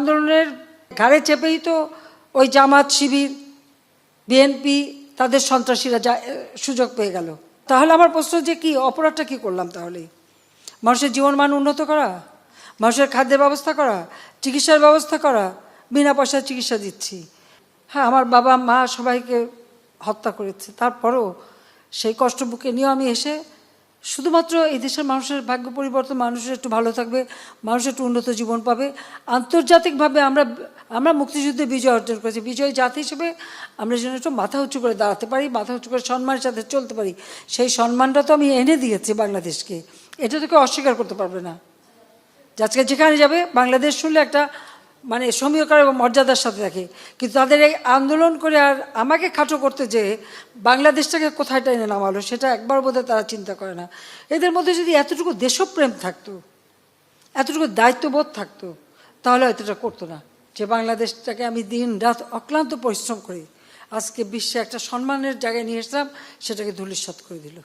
আন্দোলনের ঘাড়ে চেপেই তো ওই জামাত শিবির, বিএনপি, তাদের সন্ত্রাসীরা যা সুযোগ পেয়ে গেল। তাহলে আমার প্রশ্ন যে কি, অপরাধটা কি করলাম তাহলে? মানুষের জীবন মান উন্নত করা, মানুষের খাদ্যের ব্যবস্থা করা, চিকিৎসার ব্যবস্থা করা, বিনা পয়সায় চিকিৎসা দিচ্ছি। হ্যাঁ আমার বাবা মা সবাইকে হত্যা করেছে। তারপরও সেই কষ্ট বুকে নিয়েও আমি এসে শুধুমাত্র এই দেশের মানুষের ভাগ্য পরিবর্তন, মানুষের একটু ভালো থাকবে মানুষ একটু উন্নত জীবন পাবে। আন্তর্জাতিকভাবে আমরা আমরা মুক্তিযুদ্ধে বিজয় অর্জন করেছি। বিজয় জাতি হিসেবে আমরা যেন একটু মাথা উঁচু করে দাঁড়াতে পারি, মাথা উঁচু করে সম্মানের সাথে চলতে পারি। সেই সম্মানটা তো আমি এনে দিয়েছি বাংলাদেশকে। এটা তো কেউ অস্বীকার করতে পারবে না। আজকে যেখানে যাবে, বাংলাদেশ শুনলে একটা মানে সমীয়কার এবং মর্যাদার সাথে থাকে। কিন্তু তাদের এই আন্দোলন করে আর আমাকে খাটো করতে যে বাংলাদেশটাকে কোথায় টেনে নামালো, সেটা একবার বোধহয় তারা চিন্তা করে না। এদের মধ্যে যদি এতটুকু দেশপ্রেম থাকতো, এতটুকু দায়িত্ববোধ থাকতো, তাহলে হয়তো এটা করতো না। যে বাংলাদেশটাকে আমি দিন রাত অক্লান্ত পরিশ্রম করি, আজকে বিশ্বে একটা সম্মানের জায়গায় নিয়ে এসলাম, সেটাকে ধূলিসাৎ করে দিল।